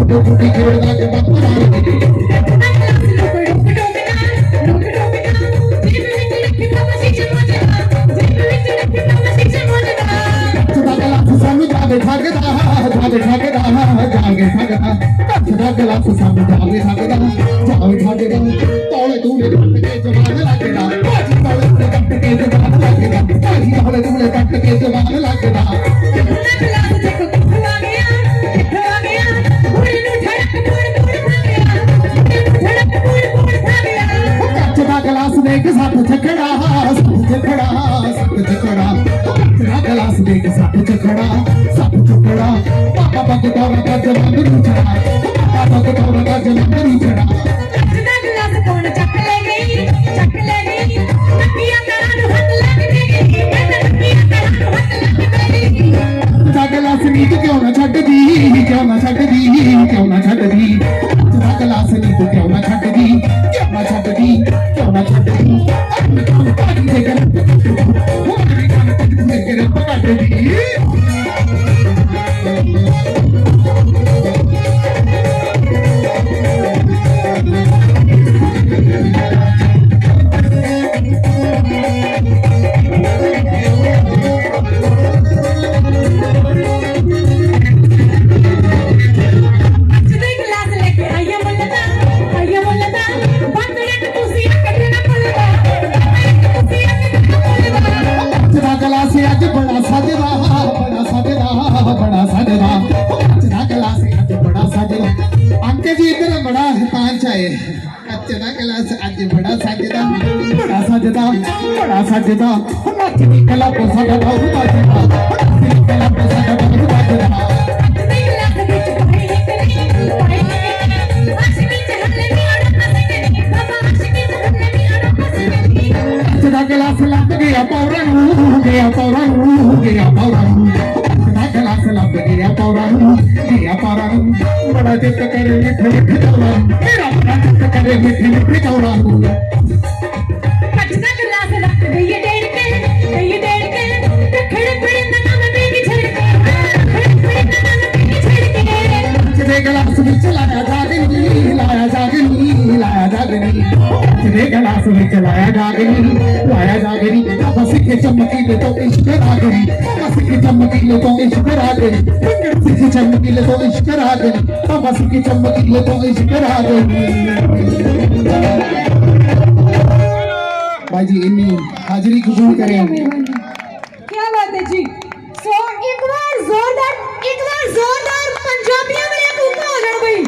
I'm gonna देख साथ झगड़ा साथ झगड़ा साथ झगड़ा तेरा गलास देख साथ झगड़ा साथ झगड़ा पापा पग दौर का जन्म नहीं चढ़ा पापा पग दौर का जन्म नहीं चढ़ा ਗਲਾਸ ਨੀ ਤੂੰ ਕਿਉਂ ਨਾ ਛੱਡਦੀ ਕਿਉਂ ਨਾ ਛੱਡਦੀ ਕਿਉਂ ਨਾ ਛੱਡਦੀ ਤੇਰਾ ਗਲਾਸ ਨੀ ਤੂੰ como é que é. बड़ा सजदा कचरा गिलास अज बड़ा सजदा अंकल जी इधर बड़ा पाँच आए। कचरा गिलास अज बड़ा सजदा बड़ा सजदा बड़ा सजदा नचनी कला को सजदा सजदा नचनी कला को सजदा सजदा गया पौरा हो गया पौरा हो गया पौरा हो गया। पौरन देते करे मित्र मित्र चौड़ा तेरा प्राण से करे मित्र मित्र चौड़ा कचना चला से रख गई डेढ़ के गई डेढ़ के तो खड़े खड़े नाम पे भी छड़ के खड़े खड़े नाम पे भी छड़ के तेरे गलास में चलाया जागनी लाया जागनी लाया जागनी तेरे गलास में चलाया जागनी लाया जागनी तपस के चमकी में तो इश्क रागनी चमकीले तो इश्क राधे किसी चमकीले तो इश्क राधे तमस की चमकीले तो इश्क राधे भाई जी इन्हीं हाजिरी कबूल करें। क्या बात है जी? सो, एक बार जोरदार, एक बार जोरदार पंजाबियों में एक ऊपर आ जाओ भाई।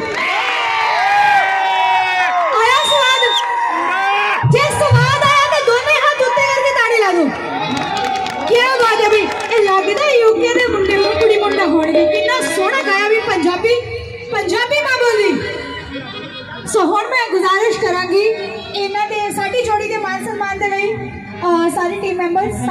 आया स्वाद। जिस स्वाद आया तो दोनों हाथ उठते करके ताड़ी ला दो। क्या बात है भाई? ਲੱਗਦਾ ਯੂਕੇ ਦੇ ਮੁੰਡੇ ਨੂੰ, ਕੁੜੀ ਮੁੰਡਾ ਹੋਣਗੇ। ਕਿੰਨਾ ਸੋਹਣਾ ਗਾਇਆ ਵੀ ਪੰਜਾਬੀ। ਪੰਜਾਬੀ ਮਾਂ ਬੋਲੀ। ਸੋ ਹੁਣ ਮੈਂ ਗੁਜ਼ਾਰਿਸ਼ ਕਰਾਂਗੀ, ਇਹਨਾਂ ਦੇ ਸਾਡੀ ਜੋੜੀ ਦੇ ਮਾਨ ਸਨਮਾਨ ਦੇ ਲਈ, ਅਹ, ਸਾਰੇ ਟੀਮ ਮੈਂਬਰਸ